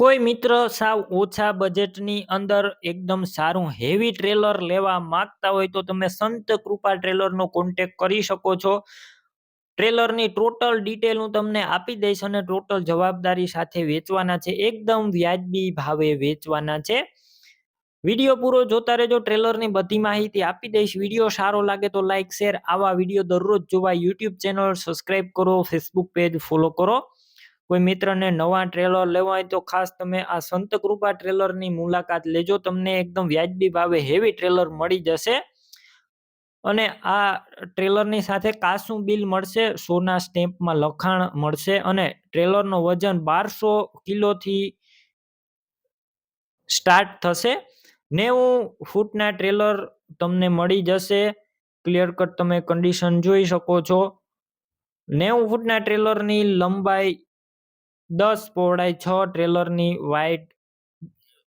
કોઈ મિત્ર સાવ ઓછા બજેટની અંદર એકદમ સારું હેવી ટ્રેલર લેવા માંગતા હોય તો તમે સંત કૃપા ટ્રેલરનો કોન્ટેક કરી શકો છો. ટ્રેલરની ટોટલ ડિટેલ હું તમને આપી દઈશ અને ટોટલ જવાબદારી સાથે વેચવાના છે. એકદમ વ્યાજબી ભાવે વેચવાના છે. વીડિયો પૂરો જોતા રહેજો ટ્રેલરની બધી માહિતી આપી દઈશ. વીડિયો સારો લાગે તો લાઇક શેર આવા વીડિયો દરરોજ જોવા યુટ્યુબ ચેનલ સબસ્ક્રાઈબ કરો ફેસબુક પેજ ફોલો કરો. કોઈ મિત્રને નવા ટ્રેલર લેવા હોય તો ખાસ તમે આ સંત કૃપા ટ્રેલરની મુલાકાત લેજો. તમને એકદમ વ્યાજબી ભાવે હેવી ટ્રેલર મળી જશે. અને આ ટ્રેલરની સાથે કાસું બિલ મળશે, સોના સ્ટેમ્પમાં લખાણ મળશે અને ટ્રેલરનો વજન બારસો કિલોથી સ્ટાર્ટ થશે. નેવું ફૂટના ટ્રેલર તમને મળી જશે. ક્લિયર કટ તમે કન્ડિશન જોઈ શકો છો. નેવું ફૂટના ટ્રેલરની લંબાઈ દસ પહોળાઈ છ ટ્રેલરની વાઇડ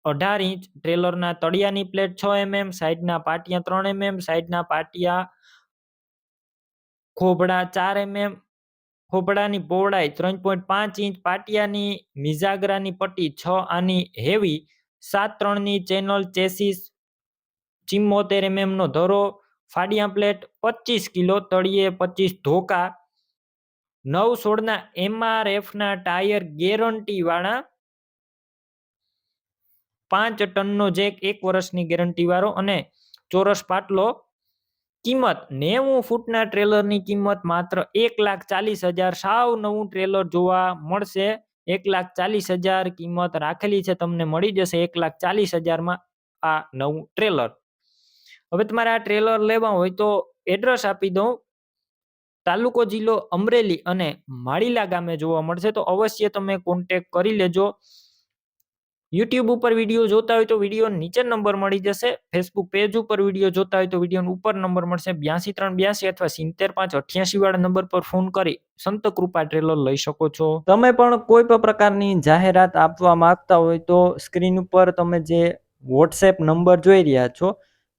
અઢાર ઇંચ, ટ્રેલરના તળિયાની પ્લેટ છ એમએમ, સાઈડના પાટિયા ત્રણ એમએમ, સાઈડના પાટિયા ખોબડા ચાર એમએમ, ખોબડાની પહોળાઈ ત્રણ પોઈન્ટ પાંચ ઇંચ, પાટિયાની મિઝાગરાની પટ્ટી છ આની હેવી સાત ત્રણની ચેનલ ચેસીસ ચિમ્મોતેર એમએમનો ધરો, ફાડિયા પ્લેટ પચીસ કિલો, તળિયે પચીસ ધોકા નવ સોળના એમઆરએફના ટાયર ગેરંટી વાળા પાંચ ટનનો જેક એક વર્ષની ગેરંટી વાળો અને ચોરસ પાટલો કિંમત નેવું ફૂટના ટ્રેલરની કિંમત માત્ર એક લાખ ચાલીસ હજાર સાવ નવું ટ્રેલર જોવા મળશે. એક લાખ ચાલીસ હજાર કિંમત રાખેલી છે, તમને મળી જશે એક લાખ ચાલીસ હજારમાં આ નવું ટ્રેલર. હવે તમારે આ ટ્રેલર લેવા હોય તો એડ્રેસ આપી દઉં. તાલુકો જિલ્લો અમરેલી અને માળીલા ગામે જોવા મળશે. તો અવશ્ય તમે કોન્ટેક કરી લેજો. યુટ્યુબ ઉપર વીડિયો જોતા હોય તો વીડિયો નીચે નંબર મળી જશે. ફેસબુક પેજ ઉપર વીડિયો જોતા હોય તો વીડિયો ઉપર નંબર મળશે. બ્યાસી ત્રણ બ્યાસી અથવા સિત્તેર પાંચ અઠ્યાસી વાળા નંબર પર ફોન કરી સંત કૃપા ટ્રેલર લઈ શકો છો. તમે પણ કોઈ પણ પ્રકારની જાહેરાત આપવા માંગતા હોય તો સ્ક્રીન ઉપર તમે જે વોટ્સએપ નંબર જોઈ રહ્યા છો